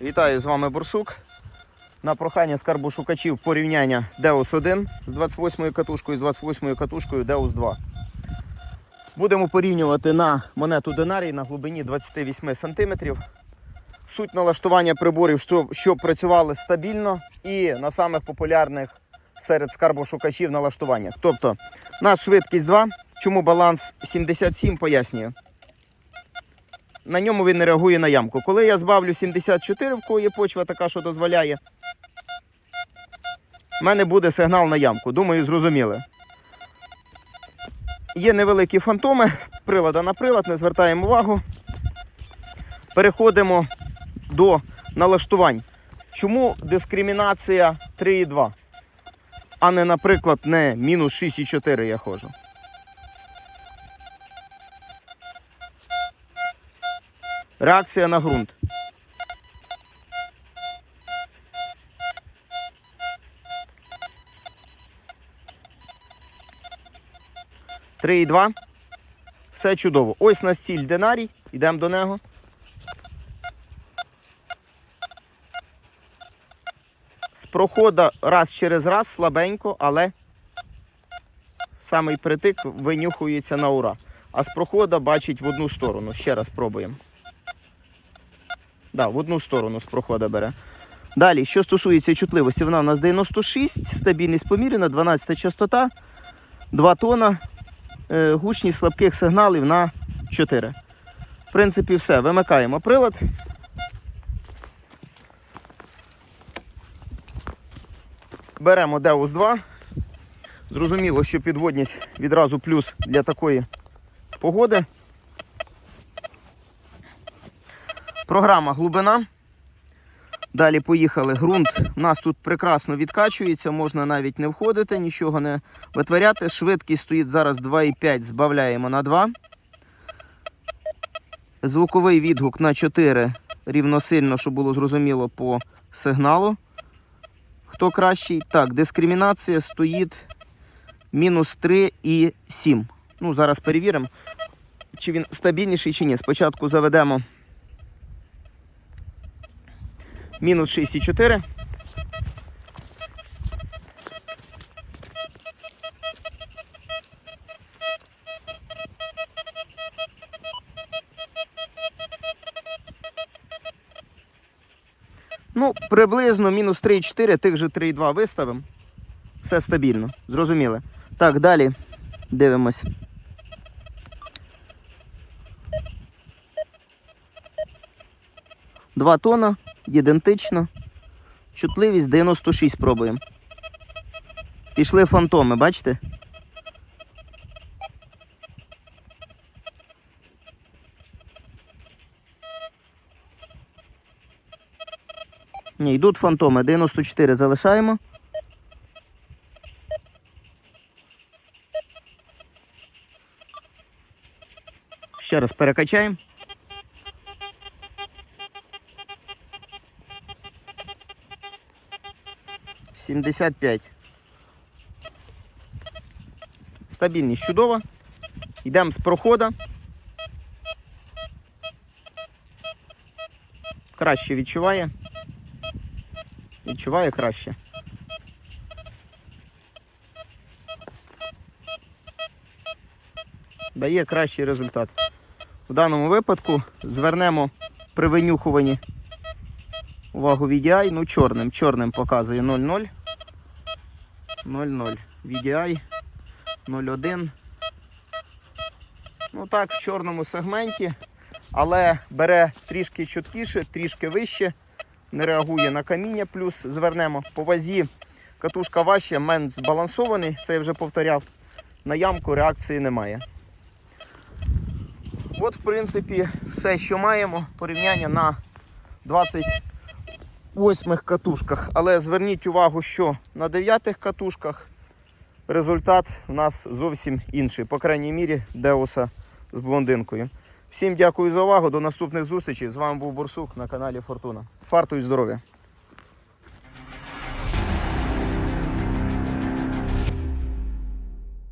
Вітаю з вами Бурсук. На прохання скарбошукачів порівняння Deus 1 з 28 катушкою з 28 катушкою Deus 2. Будемо порівнювати на монету Динарій на глибині 28 см. Суть налаштування приборів, щоб, щоб працювали стабільно і на самих популярних серед скарбошукачів налаштуваннях. Тобто, на швидкість 2, чому баланс 77, пояснюю. На ньому він не реагує на ямку. Коли я збавлю 74, в кого є почва така, що дозволяє, в мене буде сигнал на ямку. Думаю, зрозуміли. Є невеликі фантоми, прилада на прилад, не звертаємо увагу. Переходимо до налаштувань. Чому дискримінація 3,2, а не, наприклад, не мінус 6,4 я ходжу? Реакція на ґрунт. Три і два. Все чудово. Ось на стіль динарій. Йдемо до нього. З прохода раз через раз слабенько, але самий притик винюхується на ура. А з прохода бачить в одну сторону. Ще раз пробуємо. Да, в одну сторону з прохода бере. Далі, що стосується чутливості, вона у нас 96, стабільність поміряна, 12 частота, 2 тона, е, гучність слабких сигналів на 4. В принципі, все. Вимикаємо прилад. Беремо Deus 2. Зрозуміло, що підводність відразу плюс для такої погоди. Програма глибина. Далі поїхали. Ґрунт у нас тут прекрасно відкачується, можна навіть не входити, нічого не витворяти. Швидкість стоїть зараз 2,5, збавляємо на 2. Звуковий відгук на 4 рівносильно, щоб було зрозуміло по сигналу. Хто кращий? Так, дискримінація стоїть мінус 3,7. Ну, зараз перевіримо, чи він стабільніший, чи ні. Спочатку заведемо. Мінус 6,4. Ну, приблизно мінус 3,4, тих же 3,2 виставимо. Все стабільно. Зрозуміли. Так, далі дивимось. Два тона, ідентично. Чутливість 96 пробуємо. Пішли фантоми, бачите? Ні, йдуть фантоми. 94 залишаємо. Ще раз перекачаємо. Сімдесят п'ять. Стабільність чудова. Йдемо з прохода. Краще відчуває. Відчуває краще. Дає кращий результат. В даному випадку звернемо при винюхуванні увагу VDI, ну чорним, чорним показує 0,0. 0,0. VDI 0,1. Ну так, в чорному сегменті, але бере трішки чіткіше, трішки вище, не реагує на каміння, плюс звернемо по вазі. Катушка важча, мен збалансований, це я вже повторяв. На ямку реакції немає. От, в принципі, все, що маємо, порівняння на 28 катушках. Але зверніть увагу, що на дев'ятих катушках результат у нас зовсім інший. По крайній мірі, Деуса з блондинкою. Всім дякую за увагу. До наступних зустрічей. З вами був Бурсук на каналі Фортуна. Фарту і здоров'я!